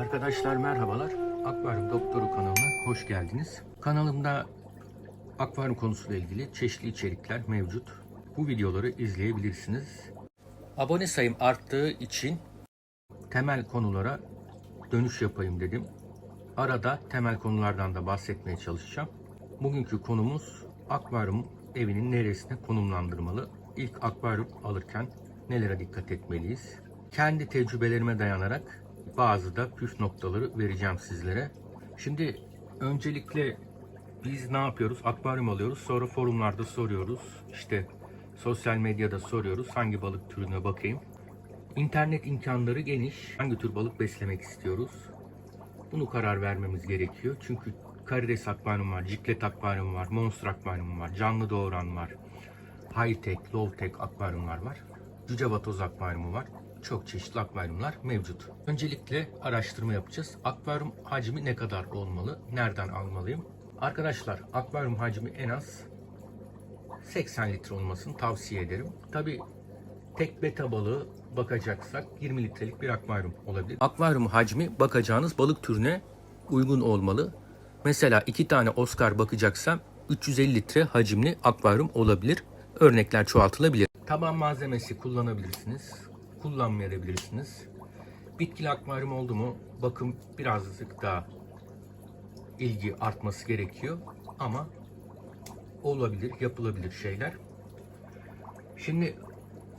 Arkadaşlar merhabalar. Akvaryum Doktoru kanalına hoş geldiniz. Kanalımda akvaryum konusuyla ilgili çeşitli içerikler mevcut. Bu videoları izleyebilirsiniz. Abone sayım arttığı için temel konulara dönüş yapayım dedim. Arada temel konulardan da bahsetmeye çalışacağım. Bugünkü konumuz akvaryum evinin neresine konumlandırmalı? İlk akvaryum alırken nelere dikkat etmeliyiz? Kendi tecrübelerime dayanarak bazı da püf noktaları vereceğim sizlere. Şimdi öncelikle biz ne yapıyoruz? Akvaryum alıyoruz. Sonra forumlarda soruyoruz. İşte sosyal medyada soruyoruz. Hangi balık türüne bakayım? İnternet imkanları geniş. Hangi tür balık beslemek istiyoruz? Bunu karar vermemiz gerekiyor. Çünkü karides akvaryum var, ciklet akvaryum var, monster akvaryum var, canlı doğuran var, high tech, low tech akvaryumlar var. Cüce vatoz akvaryumu var. Çok çeşitli akvaryumlar mevcut. Öncelikle araştırma yapacağız. Akvaryum hacmi ne kadar olmalı? Nereden almalıyım? Arkadaşlar akvaryum hacmi en az 80 litre olmasını tavsiye ederim. Tabi tek beta balığı bakacaksak 20 litrelik bir akvaryum olabilir. Akvaryum hacmi bakacağınız balık türüne uygun olmalı. Mesela iki tane Oscar bakacaksam 350 litre hacimli akvaryum olabilir. Örnekler çoğaltılabilir. Taban malzemesi kullanabilirsiniz. Kullanmayabilirsiniz. Bitkili akvaryum oldu mu bakım birazcık daha ilgi artması gerekiyor. Ama olabilir, yapılabilir şeyler. Şimdi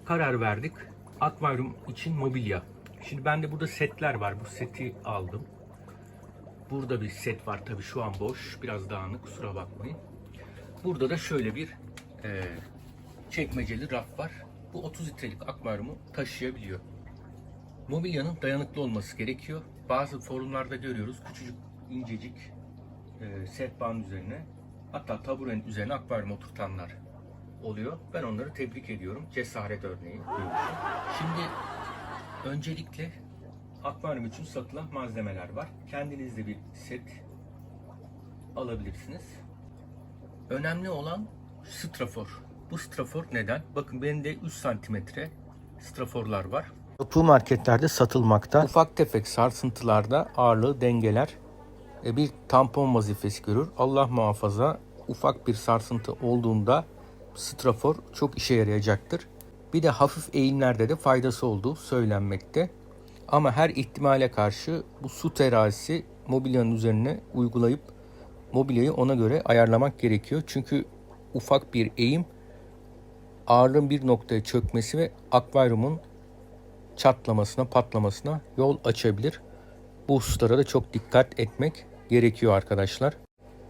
karar verdik. Akvaryum için mobilya. Şimdi bende burada setler var. Bu seti aldım. Burada bir set var tabii şu an boş. Biraz dağınık kusura bakmayın. Burada da şöyle bir e, çekmeceli raf var. Bu 30 litrelik akvaryumu taşıyabiliyor. Mobilyanın dayanıklı olması gerekiyor. Bazı forumlarda görüyoruz küçücük incecik e, sehpanın üzerine hatta taburenin üzerine akvaryum oturtanlar oluyor. Ben onları tebrik ediyorum. Cesaret örneği. Şimdi öncelikle akvaryum için satılan malzemeler var. Kendiniz de bir set alabilirsiniz. Önemli olan strafor. Bu strafor neden? Bakın bende 3 santimetre straforlar var. Bu marketlerde satılmakta. Ufak tefek sarsıntılarda ağırlığı dengeler bir tampon vazifesi görür. Allah muhafaza ufak bir sarsıntı olduğunda strafor çok işe yarayacaktır. Bir de hafif eğimlerde de faydası olduğu söylenmekte. Ama her ihtimale karşı bu su terazisi mobilyanın üzerine uygulayıp mobilyayı ona göre ayarlamak gerekiyor. Çünkü ufak bir eğim ağırlığın bir noktaya çökmesi ve akvaryumun çatlamasına, patlamasına yol açabilir. Bu hususlara da çok dikkat etmek gerekiyor arkadaşlar.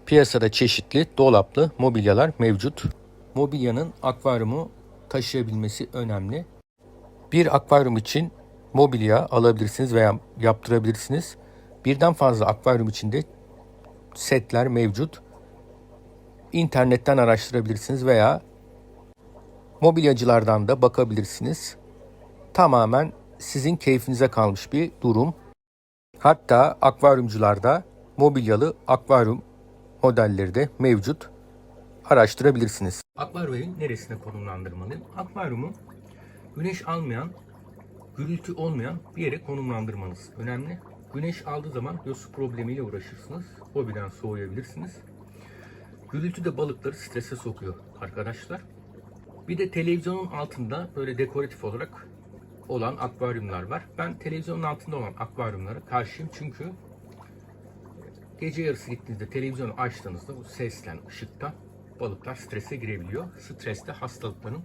Piyasada çeşitli dolaplı mobilyalar mevcut. Mobilyanın akvaryumu taşıyabilmesi önemli. Bir akvaryum için mobilya alabilirsiniz veya yaptırabilirsiniz. Birden fazla akvaryum içinde setler mevcut. İnternetten araştırabilirsiniz veya mobilyacılardan da bakabilirsiniz. Tamamen sizin keyfinize kalmış bir durum. Hatta akvaryumcularda mobilyalı akvaryum modelleri de mevcut. Araştırabilirsiniz. Akvaryumun neresine konumlandırmalıyım? Akvaryumu güneş almayan, gürültü olmayan bir yere konumlandırmanız önemli. Güneş aldığı zaman yosu problemiyle uğraşırsınız. Hobiden soğuyabilirsiniz. Gürültü de balıkları strese sokuyor arkadaşlar. Bir de televizyonun altında böyle dekoratif olarak olan akvaryumlar var. Ben televizyonun altında olan akvaryumlara karşıyım çünkü gece yarısı gittiğinizde televizyonu açtığınızda bu sesten, ışıktan balıklar strese girebiliyor. Stres de hastalıkların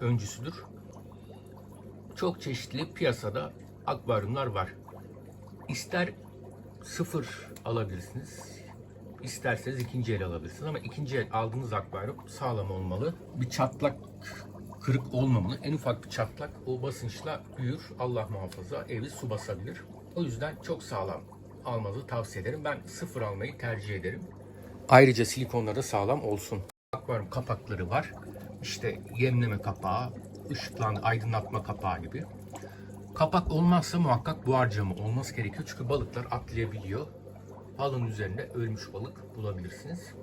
öncüsüdür. Çok çeşitli piyasada akvaryumlar var. İster sıfır alabilirsiniz, isterseniz ikinci el alabilirsiniz ama ikinci el aldığınız akvaryum sağlam olmalı. Bir çatlak kırık olmamalı. En ufak bir çatlak o basınçla büyür. Allah muhafaza evi su basabilir. O yüzden çok sağlam almanızı tavsiye ederim. Ben sıfır almayı tercih ederim. Ayrıca silikonları da sağlam olsun. Akvaryum kapakları var. İşte yemleme kapağı, ışıklandı, aydınlatma kapağı gibi. Kapak olmazsa muhakkak buhar camı olması gerekiyor. Çünkü balıklar atlayabiliyor. Halının üzerinde ölmüş balık bulabilirsiniz.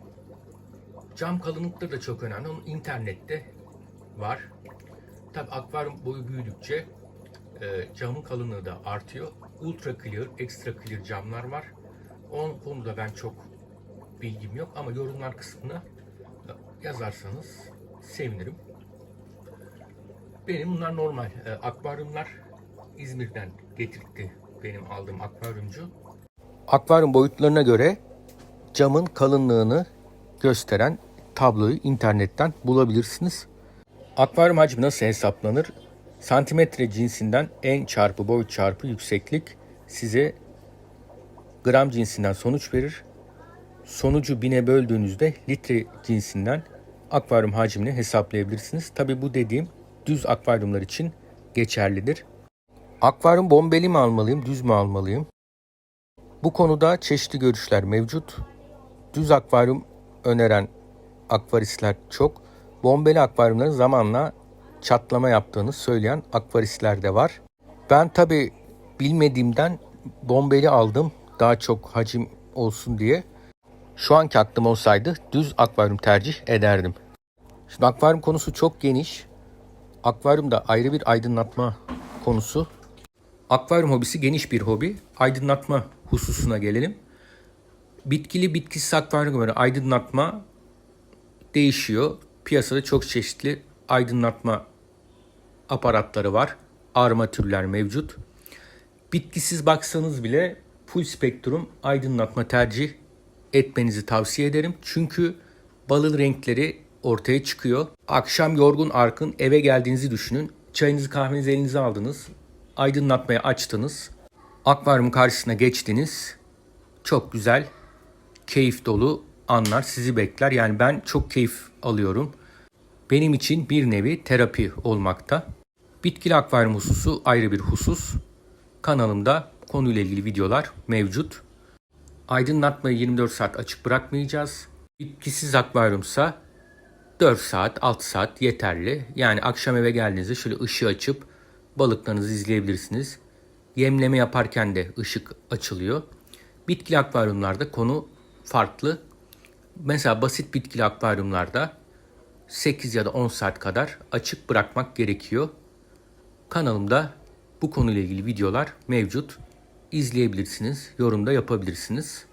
Cam kalınlıkları da çok önemli. Onun internette var. Tabi akvaryum boyu büyüdükçe e, camın kalınlığı da artıyor. ultra clear, extra clear camlar var. Onun konuda ben çok bilgim yok ama yorumlar kısmına yazarsanız sevinirim. Benim bunlar normal e, akvaryumlar. İzmir'den getirtti benim aldığım akvaryumcu. Akvaryum boyutlarına göre camın kalınlığını gösteren tabloyu internetten bulabilirsiniz. Akvaryum hacmi nasıl hesaplanır? Santimetre cinsinden en çarpı boyut çarpı yükseklik size gram cinsinden sonuç verir. Sonucu bine böldüğünüzde litre cinsinden akvaryum hacmini hesaplayabilirsiniz. Tabi bu dediğim düz akvaryumlar için geçerlidir. Akvaryum bombeli mi almalıyım, düz mü almalıyım? Bu konuda çeşitli görüşler mevcut. Düz akvaryum öneren akvaristler çok. Bombeli akvaryumların zamanla çatlama yaptığını söyleyen akvaristler de var. Ben tabi bilmediğimden bombeli aldım daha çok hacim olsun diye. Şu anki aklım olsaydı düz akvaryum tercih ederdim. Şimdi akvaryum konusu çok geniş. Akvaryum da ayrı bir aydınlatma konusu. Akvaryum hobisi geniş bir hobi. Aydınlatma hususuna gelelim. Bitkili bitkisiz akvaryumları aydınlatma değişiyor. Piyasada çok çeşitli aydınlatma aparatları var. Armatürler mevcut. Bitkisiz baksanız bile full spektrum aydınlatma tercih etmenizi tavsiye ederim. Çünkü balıl renkleri ortaya çıkıyor. Akşam yorgun arkın eve geldiğinizi düşünün. Çayınızı kahvenizi elinize aldınız. Aydınlatmaya açtınız. Akvaryum karşısına geçtiniz. Çok güzel, keyif dolu anlar sizi bekler. Yani ben çok keyif alıyorum. Benim için bir nevi terapi olmakta. Bitkili akvaryum hususu ayrı bir husus. Kanalımda konuyla ilgili videolar mevcut. Aydınlatmayı 24 saat açık bırakmayacağız. Bitkisiz akvaryumsa 4 saat, 6 saat yeterli. Yani akşam eve geldiğinizde şöyle ışığı açıp balıklarınızı izleyebilirsiniz. Yemleme yaparken de ışık açılıyor. Bitkili akvaryumlarda konu farklı. Mesela basit bitkili akvaryumlarda 8 ya da 10 saat kadar açık bırakmak gerekiyor. Kanalımda bu konuyla ilgili videolar mevcut. İzleyebilirsiniz, yorumda yapabilirsiniz.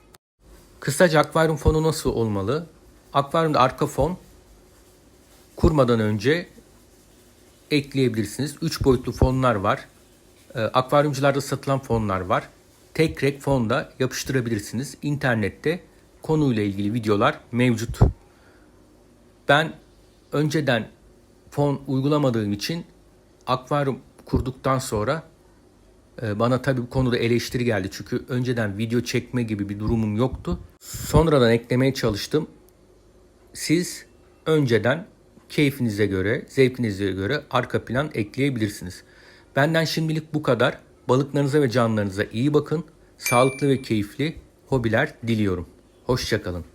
Kısaca akvaryum fonu nasıl olmalı? Akvaryumda arka fon kurmadan önce ekleyebilirsiniz. 3 boyutlu fonlar var. Ee, akvaryumcularda satılan fonlar var. Tek renk fonda yapıştırabilirsiniz. İnternette konuyla ilgili videolar mevcut. Ben önceden fon uygulamadığım için akvaryum kurduktan sonra e, bana tabii bu konuda eleştiri geldi. Çünkü önceden video çekme gibi bir durumum yoktu. Sonradan eklemeye çalıştım. Siz önceden keyfinize göre, zevkinize göre arka plan ekleyebilirsiniz. Benden şimdilik bu kadar. Balıklarınıza ve canlarınıza iyi bakın. Sağlıklı ve keyifli hobiler diliyorum. Hoşçakalın.